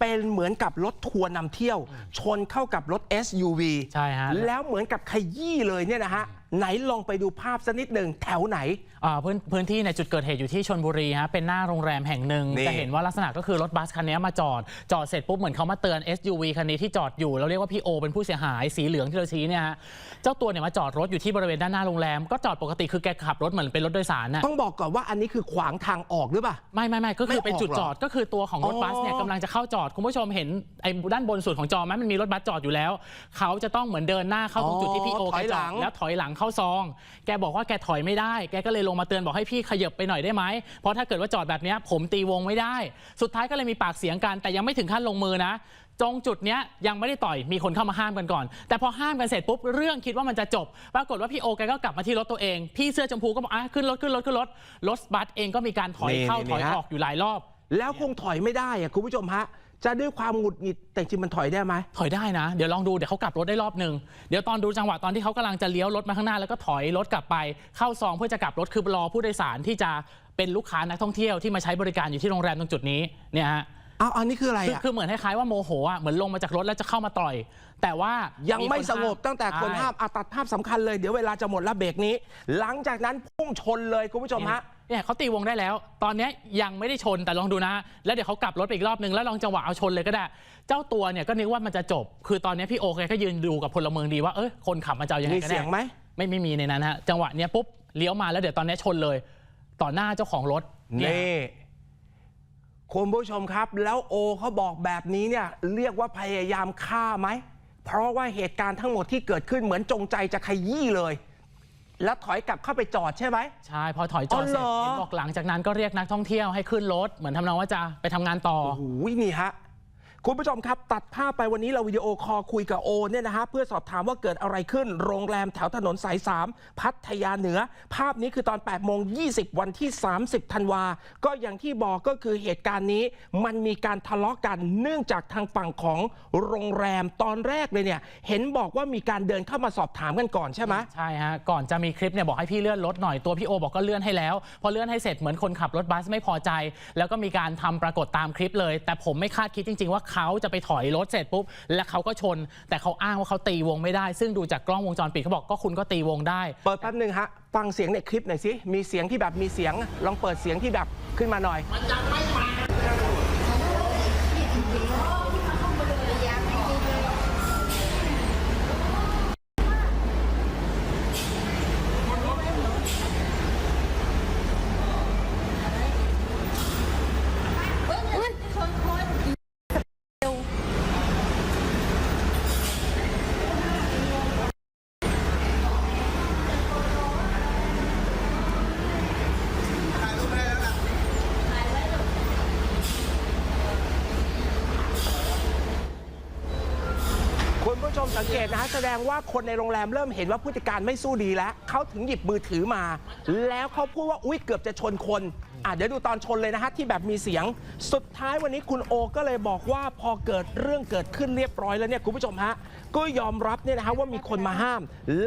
เป็นเหมือนกับรถทัวร์นำเที่ยว ชนเข้ากับรถ SUV ใช่ฮะ แล้วเหมือนกับขยี้เลยเนี่ยนะฮะ ไหนลองไปดูภาพสักนิดหนึ่งแถวไหน อ่าพื้นพื้นที่ในจุดเกิดเหตุอยู่ที่ชนบุรีฮะเป็นหน้าโรงแรมแห่งหนึ่งนี่ จะเห็นว่าลักษณะก็คือรถบัสคันนี้มาจอด จอดเสร็จปุ๊บเหมือนเขามาเตือน SUV คันนี้ที่จอดอยู่เราเรียกว่าพี่โอเป็นผู้เสียหายสีเหลืองที่เราชี้เนี่ยฮะเจ้าตัวเนี่ยมาจอดรถอยู่ที่บริเวณด้านหน้าโรงแรมก็จอดปกติคือแกขับรถเหมือนเป็นรถโดยสารน่ะ ต้องบอกก่อนว่าอันนี้คือขวางทางออกหรือเปล่า ไม่ไม่ไม่ก็คือเป็นจุดจอดก็คือตัวของรถบัสเนี่ยอ๋อกำลังจะเข้าจอด คุณผู้ชมเห็นไอ้ด้านบนสุดของจอไหมมันมีรถบัสจอดอยู่แล้ว เขาจะต้องเหมือนเดินหน้าเข้าตรงจุดที่พี่โออ๋อแกถอยจหลัอดงแล้วถอยหลังเข้าซอง แกบอกว่าแกถอยไม่ได้ แกก็เลยลงมาเตือนบอกให้พี่ขยับไปหน่อยได้ไหม เพราะถ้าเกิดว่าจอดแบบเนี้ยผมตีวงไม่ได้ สุดท้ายก็เลยมีปากเสียงกัน แต่ยังไม่ถึงขั้นลงมือนะตรงจุดเนี้ยยังไม่ได้ต่อยมีคนเข้ามาห้ามกันก่อน แต่พอห้ามกันเสร็จปุ๊บเรื่องคิดว่ามันจะจบ ปรากฏว่าพี่โอแกก็กลับมาที่รถตัวเอง พี่เสื้อชมพูก็บอกอะขึ้นรถขึ้นรถขึ้นรถรถบัสเองก็มีการถอยนี่เข้านี่ถอยฮะออกอยู่หลายรอบ แล้วคงถอยไม่ได้อะคุณผู้ชมฮะ จะด้วยความหงุดหงิดแต่จริงมันถอยได้ไหม ถอยได้นะ เดี๋ยวลองดู เดี๋ยวเขากลับรถได้รอบหนึ่งเดี๋ยวตอนดูจังหวะตอนที่เขากำลังจะเลี้ยวรถมาข้างหน้าแล้วก็ถอยรถกลับไปเข้าซองเพื่อจะกลับรถคือรอผู้โดยสารที่จะเป็นลูกค้านักท่องเที่ยวที่มาใช้บริการอยู่ที่โรงแรมตรงจุดนี้เนี่ยฮะ เอาอันนี้คืออะไรคืออะคือเหมือนคล้ายๆว่าโมโหอะเหมือนลงมาจากรถแล้วจะเข้ามาต่อย แต่ว่ายัยังไม่สงบตั้งแต่คนห้ามอะตัดภาพสำคัญเลย เดี๋ยวเวลาจะหมดแล้วเบรกนี้ หลังจากนั้นพุ่งชนเลยคุณผู้ชมฮะ เนี่ยเขาตีวงได้แล้ว ตอนเนี้ยยังไม่ได้ชนแต่ลองดูนะ แล้วเดี๋ยวเขากลับรถไปอีกรอบนึงแล้วลองจังหวะเอาชนเลยก็ได้ เจ้าตัวเนี่ยก็นึกว่ามันจะจบ คือตอนเนี้ยพี่โอแกก็ยืนดูกับพลเมืองดีว่าเอ้ยคนขับมันจะเอายังไงมีกันเสีแน่ยงไหม ไม่ไม่มีในนั้นฮะจังหวะเนี้ยปุ๊บเลี้ยวมาแล้วเดี๋ยวตอนเนี้ยชนเลย ต่อหน้าเจ้าของรถเนี่ยนี่ คุณผู้ชมครับ แล้วโอเขาบอกแบบนี้เนี่ยเรียกว่าพยายามฆ่าไหม เพราะว่าเหตุการณ์ทั้งหมดที่เกิดขึ้นเหมือนจงใจจะขยี้เลย แล้วถอยกลับเข้าไปจอดใช่ไหม ใช่ พอถอยจอดเสร็จอ๋อเหรอเห็นบอกหลังจากนั้นก็เรียกนักท่องเที่ยวให้ขึ้นรถเหมือนทำนองว่าจะไปทำงานต่อโอ้โหนี่ฮะ คุณผู้ชมครับ ตัดภาพไปวันนี้เราวิดีโอคอลคุยกับโอเนี่ยนะฮะเพื่อสอบถามว่าเกิดอะไรขึ้น โรงแรมแถวถนนสาย 3 พัทยาเหนือ ภาพนี้คือตอน8โมง20 วันที่ 30ธันวา ก็อย่างที่บอกก็คือเหตุการณ์นี้ มันมีการทะเลาะกันเนื่องจากทางฝั่งของโรงแรมตอนแรกเลยเนี่ย เห็นบอกว่ามีการเดินเข้ามาสอบถามกันก่อนใช่ไหมใช่ฮะก่อนจะมีคลิปเนี่ยบอกให้พี่เลื่อนรถหน่อยตัวพี่โอบอกก็เลื่อนให้แล้ว พอเลื่อนให้เสร็จเหมือนคนขับรถบัสไม่พอใจ แล้วก็มีการทำปรากฏตามคลิปเลย แต่ผมไม่คาดคิดจริง ๆว่าเขาจะไปถอยรถเสร็จปุ๊บแล้วเขาก็ชน แต่เขาอ้างว่าเขาตีวงไม่ได้ ซึ่งดูจากกล้องวงจรปิดเขาบอกก็คุณก็ตีวงได้ เปิดแป๊บหนึ่งฮะ ฟังเสียงในคลิปหน่อยสิ มีเสียงที่แบบมีเสียง ลองเปิดเสียงที่แบบขึ้นมาหน่อยชนคนเร็ว คุณผู้ช มสังเกตนะฮะแสดงว่าคนในโรงแรมเริ่มเห็นว่าพฤติการไม่สู้ดีแล้วเขาถึงหยิบมือถือมา แล้วเขาพูดว่า อุ๊ย เกือบจะชนคนอะเดี๋ยวดูตอนชนเลยนะฮะที่แบบมีเสียง สุดท้ายวันนี้คุณโอก็เลยบอกว่าพอเกิดเรื่องเกิดขึ้นเรียบร้อยแล้วเนี่ยคุณผู้ชมฮะก็ยอมรับเนี่ยนะฮะว่ามีคนมาห้าม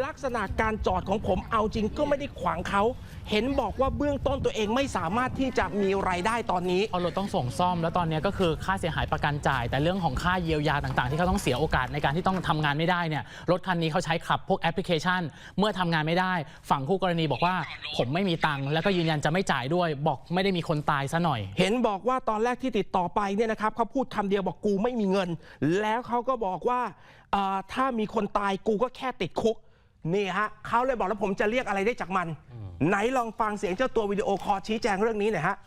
ลักษณะการจอดของผมเอาจริงก็ไม่ได้ขวางเขา เห็นบอกว่าเบื้องต้นตัวเองไม่สามารถที่จะมีรายได้ตอนนี้เพราะรถต้องส่งซ่อม แล้วตอนนี้ก็คือค่าเสียหายประกันจ่าย แต่เรื่องของค่าเยียวยาต่างๆ ที่เขาต้องเสียโอกาสในการที่ต้องทำงานไม่ได้เนี่ยรถคันนี้เขาใช้ขับพวกแอปพลิเคชัน เมื่อทำงานไม่ได้ ฝั่งคู่กรณีบอกว่า ผมไม่มีตังค์แล้วก็ยืนยันจะไม่จ่ายด้วย บอกไม่ได้มีคนตายซะหน่อย เห็นบอกว่าตอนแรกที่ติดต่อไปเนี่ยนะครับเขาพูดคำเดียวบอกกูไม่มีเงิน แล้วเขาก็บอกว่าเอ่อถ้ามีคนตายกูก็แค่ติดคุก นี่ฮะเขาเลยบอกแล้วผมจะเรียกอะไรได้จากมัน ไหนลองฟังเสียงเจ้าตัววิดีโอคอลชี้แจงเรื่องนี้หน่อยฮะ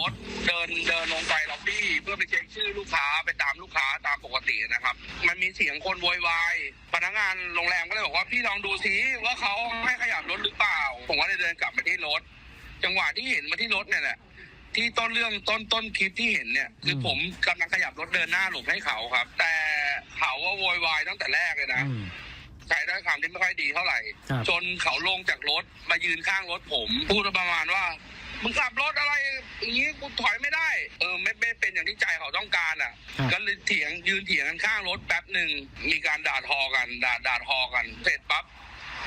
รถเดินเดินลงไปล็อบบี้เพื่อไปเช็คชื่อลูกค้าไปตามลูกค้าตามปกตินะครับ มันมีเสียงคนโวยวายพนักงานโรงแรมก็เลยบอกว่าพี่ลองดูซิว่าเขาให้ขยับรถหรือเปล่า ผมก็เลยเดินกลับมาที่รถ จังหวะที่เห็นมาที่รถเนี่ยแหละที่ต้นเรื่องต้นต้นคลิปที่เห็นเนี่ย คือผมกำลังขยับรถเดินหน้าหลบให้เขาครับ แต่เขาว่าโวยวายตั้งแต่แรกเลยนะ ใช้ได้คำที่ไม่ค่อยดีเท่าไหร่ ครับจนเขาลงจากรถมายืนข้างรถผม พูดประมาณว่ามึงขับรถอะไรอย่างนี้กูถอยไม่ได้ เออไม่ไม่เป็นอย่างที่ใจเขาต้องการอะ ครับ ก็เลยเถียงยืนเถียงกันข้างรถแป๊บหนึ่งมีการด่าทอกันด่าด่าทอกันเสร็จปั๊บ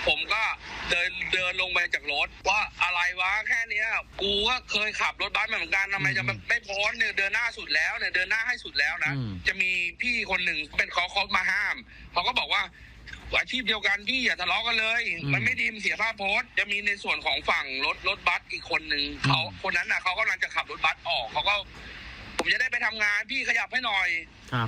ผมก็เดินเดินลงไปจากรถว่าอะไรวะแค่เนี้ย กูก็เคยขับรถบัสมาเหมือนกันทำไมจะไม่พ้นเนี่ยเดินหน้าสุดแล้วเนี่ยเดินหน้าให้สุดแล้วนะอืม จะมีพี่คนหนึ่งเป็นเขาเขามาห้ามเขาก็บอกว่า อาชีพเดียวกันพี่อย่าทะเลาะกันเลยมันไม่ดีมันเสียภาพโพสต์จะมีในส่วนของฝั่งรถรถบัสอีกคนหนึ่งเขาคนนั้นน่ะเขากำลังจะขับรถบัสออกเขาก็ ผมจะได้ไปทำงานพี่ขยับให้หน่อย ครับ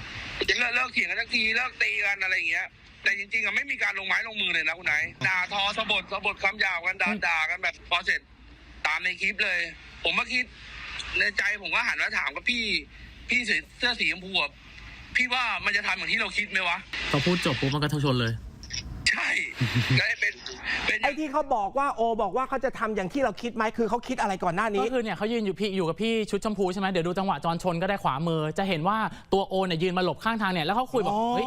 จะเลิกเลิกเถียงกันสักทีเลิกตีกันอะไรอย่างเงี้ย แต่จริงๆอะไม่มีการลงไม้ลงมือเลยนะคุณไหนายด่าทอสะบดสะบดคำหยาบกันด่าด่ากันแบบพอเสร็จตามในคลิปเลย ผมก็คิดในใจผมก็หันมาถามกับพี่ พี่เสื้อสีชมพูอะพี่ว่ามันจะทำอย่างที่เราคิดไหมวะเขาพูดจบปุ๊บมันก็ชนเลยใช่ ก็เลยเป็นเป็นไอ้ที่เขาบอกว่าโอบอกว่าเขาจะทำอย่างที่เราคิดไหมคือเขาคิดอะไรก่อนหน้านี้ ก็คือเนี่ยเขายืนอยู่พี่อยู่กับพี่ชุดชมพูใช่ไหมเดี๋ยวดูจังหวะจอนชนก็ได้ขวามือ จะเห็นว่าตัวโอเนี่ยยืนมาหลบข้างทางเนี่ยแล้วเขาคุยบอกอ๋อ เฮ้ย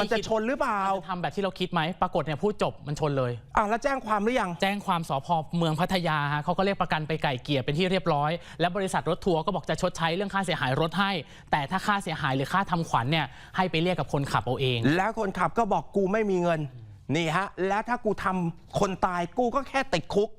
มันจะชนหรือเปล่าจะทำแบบที่เราคิดไหมปรากฏเนี่ยพูดจบมันชนเลย อะแล้วแจ้งความหรือยัง แจ้งความสพเมืองพัทยาฮะเขาก็เรียกประกันไปไก่เกลี่ยเป็นที่เรียบร้อย และบริษัทรถทัวร์ก็บอกจะชดใช้เรื่องค่าเสียหายรถให้ แต่ถ้าค่าเสียหายหรือค่าทำขวัญเนี่ยให้ไปเรียกกับคนขับเอาเอง แล้วคนขับก็บอกกูไม่มีเงิน นี่ฮะ แล้วถ้ากูทำคนตายกูก็แค่ติดคุก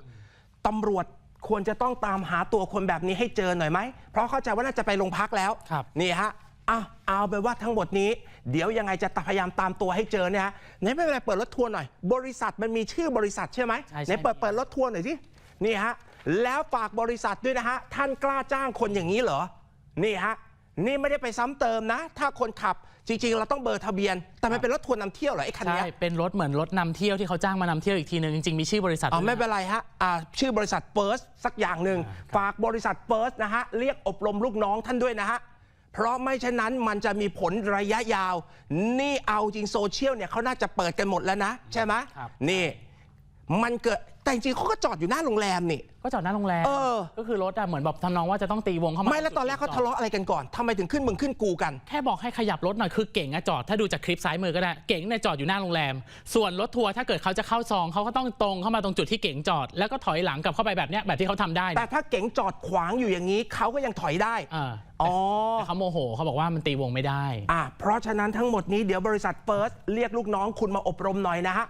ตำรวจควรจะต้องตามหาตัวคนแบบนี้ให้เจอหน่อยไหม เพราะเข้าใจว่าน่าจะไปโรงพักแล้วครับนี่ฮะอะเอาไปนว่าทั้งหมดนี้ เดี๋ยวยังไงจะพยายามตามตัวให้เจอเนี่ยฮะไหนไม่เป็นไรเปิดรถทัวร์หน่อย บริษัทมันมีชื่อบริษัทใช่ไหมใช่ใช่ไหนเปิดเปิดรถทัวร์หน่อยสินี่ฮะแล้วฝากบริษัทด้วยนะฮะท่านกล้าจ้างคนอย่างนี้เหรอนี่ฮะ นี่ไม่ได้ไปซ้ำเติมนะ ถ้าคนขับจริง ๆ เราต้องเบอร์ทะเบียน แต่มันเป็นรถทัวร์นำเที่ยวเหรอไอ้คันใช่เนี้ยเป็นรถเหมือนรถนำเที่ยวที่เขาจ้างมานำเที่ยวอีกทีหนึงจริงๆ มีชื่อบริษัทอ๋อด้วยไม่นะ เป็นไรฮะอ่าชื่อบริษัทเฟิร์สสักอย่างหนึ่งฝากบริษัทเฟิร์สนะฮะ เรียกอบรมลูกน้องท่านด้วยนะฮะ เพราะไม่เช่นนั้นมันจะมีผลระยะยาว นี่เอาจริงโซเชียลเนี่ยเขาน่าจะเปิดกันหมดแล้วนะ ใช่ไหมครับ นี่ มันเกิดแต่จริงๆเขาก็จอดอยู่หน้าโรงแรมนี่ ก็จอดหน้าโรงแรมเออ ก็คือรถอะเหมือนแบบทำนองว่าจะต้องตีวงเข้ามาไม่แล้วตอนแรกเขาทะเลาะอะไรกันก่อนทำไมถึงขึ้นมึงขึ้นกูกัน แค่บอกให้ขยับรถหน่อยคือเก่งอะจอดถ้าดูจากคลิปซ้ายมือก็ได้เก่งเนี่ยจอดอยู่หน้าโรงแรม ส่วนรถทัวร์ถ้าเกิดเขาจะเข้าซองเขาก็ต้องตรงเข้ามาตรงจุดที่เก่งจอด แล้วก็ถอยหลังกลับเข้าไปแบบเนี้ยแบบที่เขาทำได้แต่เนี่ยถ้าเก๋งจอดขวางอยู่อย่างนี้เขาก็ยังถอยได้เอออ๋อ แต่เขาโมโหเขาบอกว่ามันตีวงไม่ได้ อะเพราะฉะนั้นทั้งหมดนี้เดี๋ยวบริษัทเฟิร์สเรียกลูกน้องคุณมาอบรมหน่อยนะฮะ